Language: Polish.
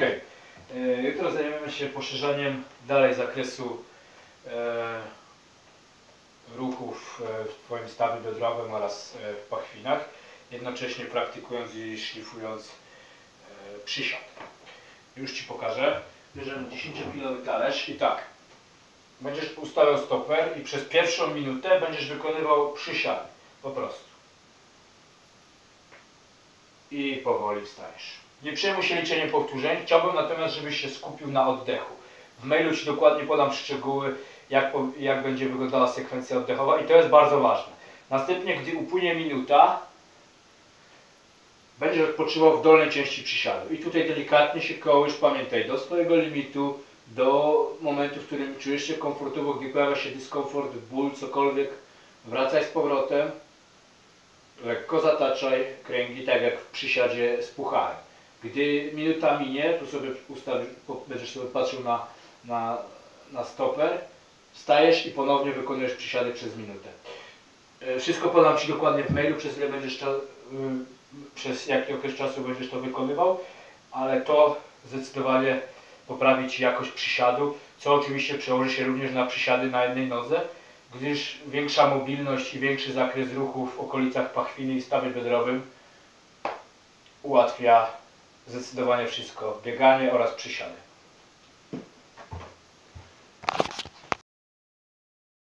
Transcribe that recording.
Ok. Jutro zajmiemy się poszerzaniem dalej zakresu e, ruchów e, w Twoim stawie biodrowym oraz e, w pachwinach, jednocześnie praktykując i szlifując e, przysiad. Już Ci pokażę. Bierzemy 10-kilowy talerz i tak. Będziesz ustawiał stoper i przez pierwszą minutę będziesz wykonywał przysiad. Po prostu. I powoli wstajesz. Nie przejmuj się liczeniem powtórzeń. Chciałbym natomiast, żebyś się skupił na oddechu. W mailu Ci dokładnie podam szczegóły, jak, jak będzie wyglądała sekwencja oddechowa i to jest bardzo ważne. Następnie, gdy upłynie minuta, będziesz odpoczywał w dolnej części przysiadu. I tutaj delikatnie się kołysz, pamiętaj, do swojego limitu, do momentu, w którym czujesz się komfortowo, gdy pojawia się dyskomfort, ból, cokolwiek, wracaj z powrotem, lekko zataczaj kręgi, tak jak w przysiadzie z pucharem. Gdy minuta minie, tu sobie ustawisz, będziesz sobie patrzył na, na, na stoper, wstajesz i ponownie wykonujesz przysiady przez minutę. E, Wszystko podam Ci dokładnie w mailu, przez ile będziesz cza- y, przez jaki okres czasu będziesz to wykonywał, ale to zdecydowanie poprawi Ci jakość przysiadu, co oczywiście przełoży się również na przysiady na jednej nodze, gdyż większa mobilność i większy zakres ruchu w okolicach pachwiny i stawie biodrowym ułatwia zdecydowanie wszystko, bieganie oraz przysiady.